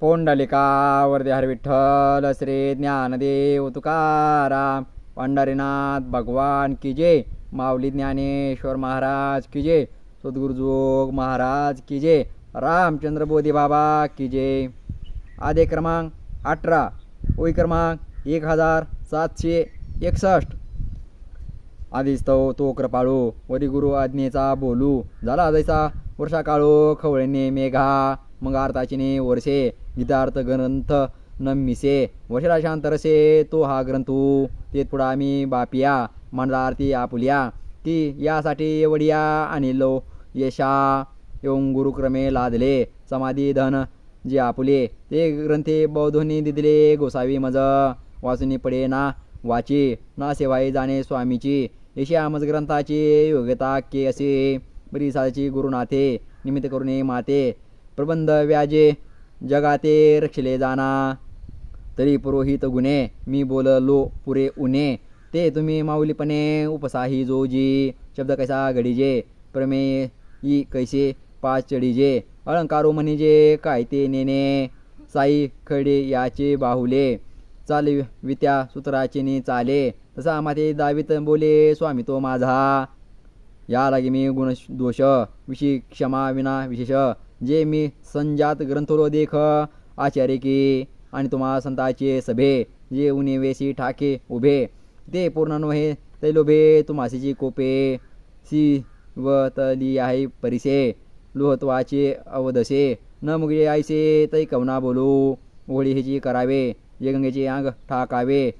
पोंडलिकावरती हर विठ्ठल श्री ज्ञानदेव तुकाराम पंढरीनाथ भगवान की जय माऊली ज्ञानेश्वर महाराज की जय सद्गुरुजोग महाराज की जय रामचंद्र बोधी बाबा की जय. आदे क्रमांक अठरा ओळी क्रमांक एक हजार सातशे एकसष्ट. आदिस्तव तो कृपाळू वरी गुरु आज्ञेचा बोलू झाला जैसा वर्षा काळो खवळेने मेघा मग आरताचिने वर्षे गीतार्थ ग्रंथ न मिसे वर्षरा तो हा ग्रंथू ते पुढा आम्ही बापिया मांडला आपुल्या ती यासाठी एवढिया आणिलो यशा येऊन गुरुक्रमे लादले समाधी धन जे आपुले ते ग्रंथे बौद्धोनी दिदले गोसावी मज वाचुनी पडे ना वाची ना सेवाई जाणे स्वामीची यशी आमज ग्रंथाची योग्यता के असे बरी साची गुरुनाथे निमित्त करुणे माते प्रबंध व्याजे जगाते रक्षले जाना. तरी पुरोहित गुणे मी बोललो पुरे उने. ते तुम्ही माऊलीपणे उपसाही जोजी. शब्द कैसा घडीजे? प्रमे ई कैसे पाच चढीजे अलंकारो म्हणजे काय ते नेणे साई खडे याचे बाहुले. चाल वित्या सूत्राचे नि चाले. तसा माते दावीत बोले स्वामी तो माझा. या लागे मी गुण दोष विशी क्षमा विना विशेष. जे मी संजात ग्रंथोलो देख आचार्य की आणि तुम्हा संताचे सभे जे उनी ठाके उभे ते पूर्ण नोहे ते लोभे तुम्हासीची कोपे सी व तली आहे परिसे लोहत्वाचे अवदसे न मुगे आयसे तै कवना बोलू ओळी ह्याची करावे जे गंगेचे अंग ठाकावे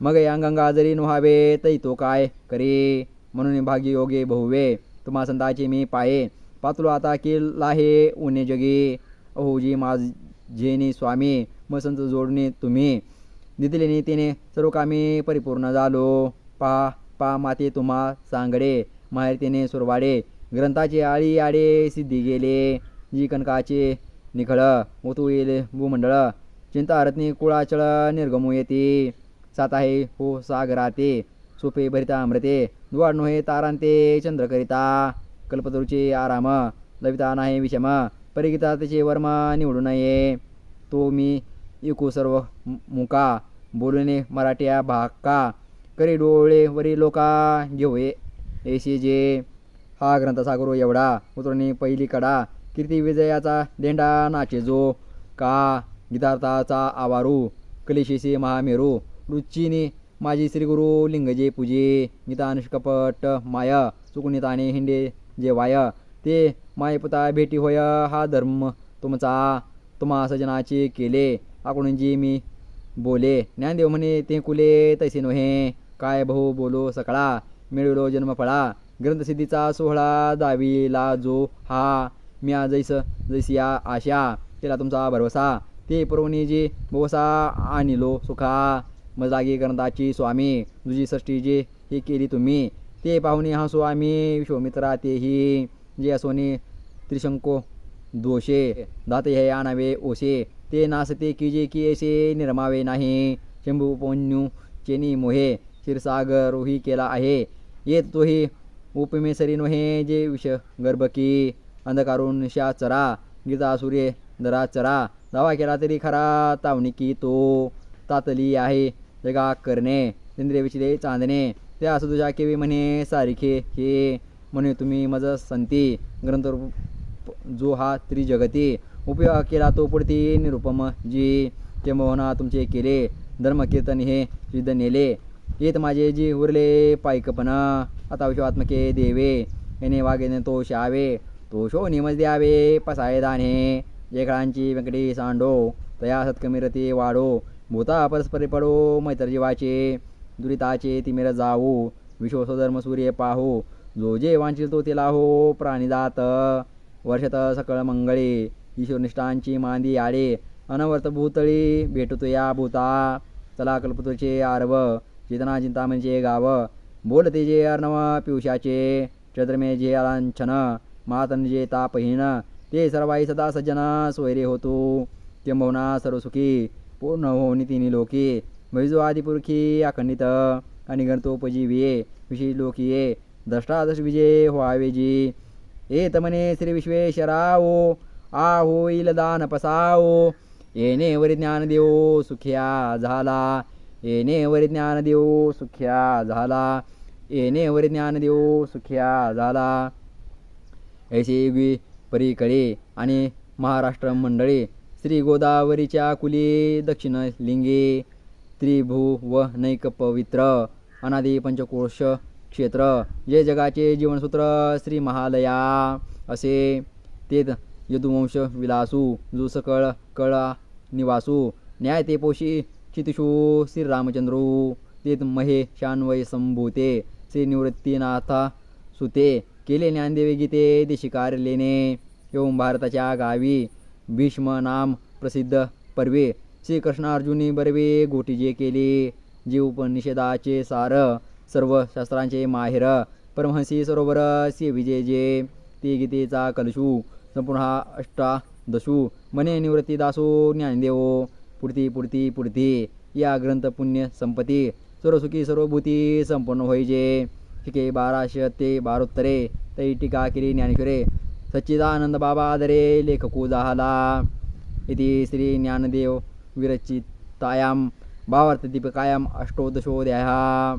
मग या गंगा जरी नुहावे तै तो काय करे म्हणून भाग्य योगे बहुवे तुम्हा संताचे मी पाये पातुलो आता की लाहे उने जगे अहोजी माझेनी स्वामी मसंत जोडणे तुम्ही. दिदलेने तिने सर्व कामी परिपूर्ण झालो. पा पा माते तुम्हा सांगडे माहेर तिने सुरवाडे ग्रंथाचे आळी आडे सिद्धी गेले. जी कनकाचे निखळ ओतू येले भूमंडळ चिंता रत्नी कुळाचळ निर्गमू येते. सात आहे हो सागराते सोपे भरिता अमृते दुवाड नोहे तारांते चंद्रकरिता कल्पतरूचे आराम लविता नाही विषम परिगिता त्याचे वर्म निवडू नये. तो मी इकू सर्व मुका बोलणे मराठ्या भाका करी डोळे वरी लोका घेऊये ऐशी जे हा ग्रंथ सागरो हो एवढा उतरणी पहिली कडा कीर्ती विजयाचा देंडा नाचे जो का गीतार्थाचा आवारू कलिशेशी महामेरू रुचिनी माझी श्रीगुरु लिंगजे पूजे गीता माया माय चुकुनिताने हिंडे जे वाय ते मायपुता भेटी होय हा धर्म तुमचा तुम्हा सजनाचे केले आकडूनजी मी बोले. ज्ञानदेव म्हणे ते कुले तैसे नोहे. काय भाऊ बोलो सकळा. मिळविलो जन्मफळा. ग्रंथसिद्धीचा सोहळा दावीला जो हा. म्या जैस जैसिया आशा. केला तुमचा भरवसा. ते पुरवणी जी भवसा आणिलो सुखा. मजागी ग्रंथाची स्वामी. तुझी षष्टी जे हे केली तुम्ही. ते पाहुणे हसू आम्ही विश्वमित्रा तेही जे असोने त्रिशंको दोषे दाते हे आणावे ओसे ते नासते की जे की ऐसे निर्मावे नाही. शंभू पोन्यू चेनी मोहे क्षीरसागर केला आहे. येत तोही उपमेसरी नोहे जे विष गर्भकी अंधकारून शा चरा गीता सूर्य दरा चरा दावा केला तरी खरा तावणिकी तो. तातली आहे जगा करणे इंद्रिय विचिले चांदणे त्या तुझ्या केवी म्हणे सारखे हे म्हणे तुम्ही मज संती ग्रंथ जो हा त्रिजगती उपयोग केला तो पुढती निरुपम जी किंबहुना तुमचे केले धर्मकीर्तन हे सिद्ध नेले. येत माझे जी उरले पायकपण आता विश्वात्मके देवे येणे वागेने तो शावे तो शो निमज द्यावे पसाय दाणे जेकळांची व्यंकटी सांडो तया सत्कमिरती वाढो भूता परस्परी पडो मैत्र जीवाचे दुरिताचे तिमिर जावो विश्वसधर्म सूर्य पाहो जो जे वांचिल तो तिला हो प्राणीदात वर्षत सकळ मंगळे ईश्वरनिष्ठांची मांदी आडे अनवर्त भूतळी भेटतो या भूता चला कल्पतुचे आरव चेतना चिंतामणीचे म्हणजे गाव बोलते जे अर्णव पियुषाचे चंद्रमे जे अलांछन मातन जे तापहीन ते सर्वाई सदा सज्जन सोयरे होतो किंबहुना सर्वसुखी पूर्ण होनी तिन्ही लोकी मैजो आदिपुरखी अखंडित आणि गणतोपजीविये विषयी लोकीये दष्टादश विजय व्हावेजी ए तमने श्री विश्वेश्वराओ आ होईल दान पसाओ येणेवर ज्ञान देव सुख्या झाला। येणेवर ज्ञान देव सुख्या झाला। येणेवर ज्ञान देव सुख्या झाला। ऐसे युगी परीकडे आणि महाराष्ट्र मंडळे श्री गोदावरीच्या कुली दक्षिण लिंगे त्रिभू व नैक पवित्र अनादी पंचकोश क्षेत्र जे जगाचे जीवनसूत्र श्री महालया असे तेत यदुवंश विलासू जो सकळ कळा निवासू न्याय ते पोशी चितिषू श्रीरामचंद्रू। तेत महे शान्वय संभूते श्री निवृत्तीनाथा सुते केले ज्ञानदेवी गीते देशिकारलेने येऊन भारताच्या गावी भीष्म नाम प्रसिद्ध पर्वे। श्रीकृष्णार्जुनी बर्वे बरवे गोटीजे केले. जे उपनिषदाचे सार सर्व शास्त्रांचे माहेर. परमहंसी सरोवर श्री विजय जे. ते गीतेचा कलशू संपूर्ण हा अष्टादशू. मने निवृत्ती दासो ज्ञानदेवो पुढती पुढती पुढती. या ग्रंथ पुण्य संपत्ती. सर्वसुखी सर्वभूती संपन्न होईजे. शिके बाराशे ते बारोत्तरे. तरी टीका केली ज्ञानेश्वरे. सच्चिदानंद बाबा आदरे लेखकू जाहला. इति श्री ज्ञानदेव विरचितायां भावार्थदीपिकायाम् अष्टोदशोध्याया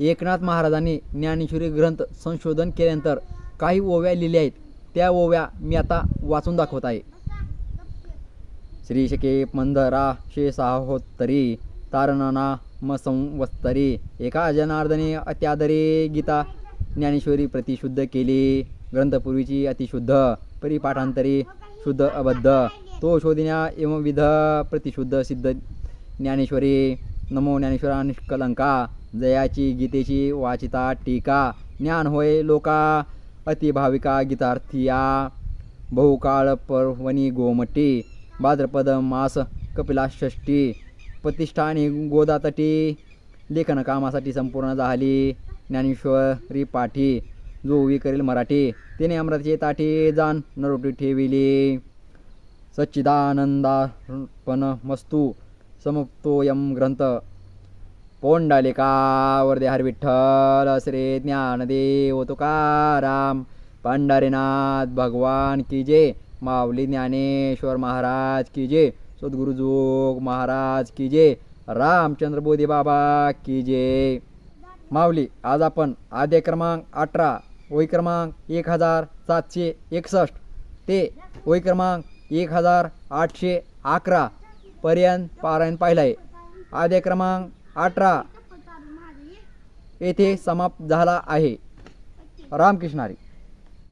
एकनाथ महाराजांनी ज्ञानेश्वरी ग्रंथ संशोधन केल्यानंतर काही ओव्या लिहिल्या आहेत. त्या ओव्या मी आता वाचून दाखवत आहे. श्री शके मंदरा शे साहोत्तरी तारणना मसंवस्तरी एका जनार्दने अत्यादरे गीता ज्ञानेश्वरी प्रतिशुद्ध केली. ग्रंथपूर्वीची अतिशुद्ध परिपाठांतरी शुद्ध अबद्ध। तो शोधण्या एवंविध प्रतिशुद्ध सिद्ध ज्ञानेश्वरी। नमो ज्ञानेश्वरा निष्कलंका। जयाची गीतेची वाचिता टीका। ज्ञान होय लोका। अतिभाविका गीतार्थिया। बहुकाळ पर्वणी गोमटी। भाद्रपद मास कपिलाषष्टी प्रतिष्ठानी गोदातटी। लेखनकामासाठी संपूर्ण झाली। ज्ञानेश्वरी पाठी। जो उभी करेल मराठी. तिने अमरातीचे ताठी जाण नरोटी ठेविली. सच्चिदानंदापण मस्तू समप्तोयम ग्रंथ. पोंडालिकावरदे हर विठ्ठल श्री ज्ञानदेव तुकाराम. पंढरीनाथ भगवान की जय. माऊली ज्ञानेश्वर महाराज की जय. सद्गुरुजोग महाराज की जय. रामचंद्र बोधी बाबा की जय. माऊली आज आपण आद्य क्रमांक अठरा वय क्रमांक एक हजार सातशे एकसष्ट. ते वय क्रमांक एक हजार आठशे अकरा पर्यंत पारायण पाहिलं आहे आद्य क्रमांक अठरा येथे समाप्त झाला आहे. रामकृष्णारी